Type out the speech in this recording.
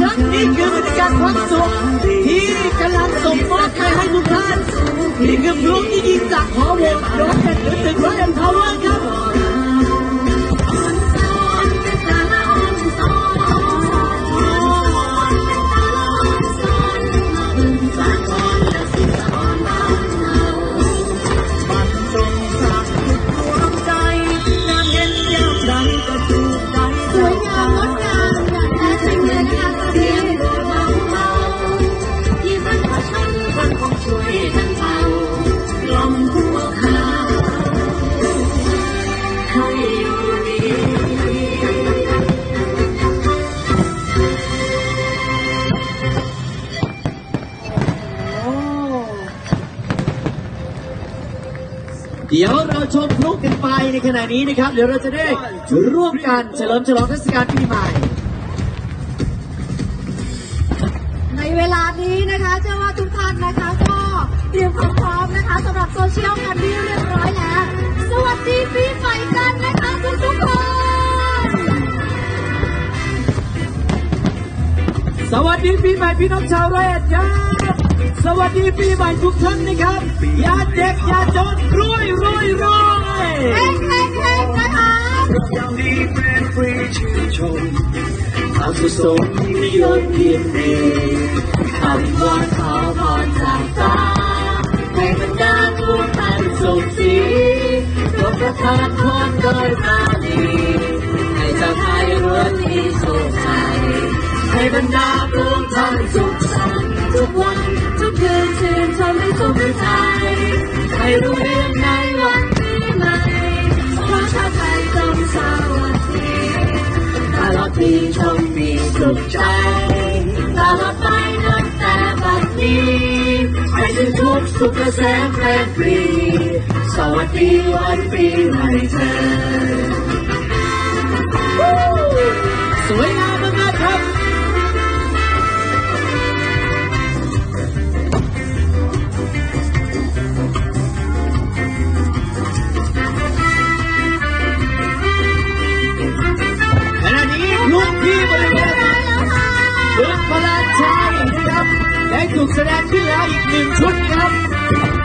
ครับนี่คือบรรยากาศความสุขที่กำลังส่งมอบไปให้ทุกท่านนี่คือพลุที่ยิงจากหอโหวตรถเป็นหรือตึก เดี๋ยวเราชมพลุกันไปในขณะนี้นะครับ เดี๋ยวเราจะได้ร่วมกันเฉลิมฉลองเทศกาลปีใหม่ ในเวลานี้นะคะเชื่อว่าทุกท่านนะคะก็เตรียมความพร้อมนะคะสำหรับโซเชียลกันที่เรียบร้อยแล้ว สวัสดีปีใหม่กันนะคะทุกทุกคนสวัสดีปีใหม่พี่น้องชาวไร่ครับ สวัสดีปีใหม่ทุกท่านนะครับอย่าเจ็บอย่าจนรวยรวยรวยเฮ้งเฮ้งเฮ้งนะคะยังดีเป็นฟรีชื่นชมความสุขสมนิยมเพียงดีคำว่าขอพรจากฟ้าให้บรรดาทุกท่านสุขสีรบประทานพรโดยมาลีให้เจ้าไทยรวนมีโชคชัยให้บรรดาทุกท่านสุขสันต์ทุกวัน สุขใจให้รู้เรื่องในวันปีใหม่ขอชาวไทยจงสวัสดีตลอดปีชมมีสุขใจตลอดไปนับแต่บัดนี้ให้ถึงทุกสุขเกษมแรปรีสวัสดีวันปีใหม่เธอสวย ช่นะครับได้ถูกแสดงขึ้นแล้วอีกหนึ่งชุดครับ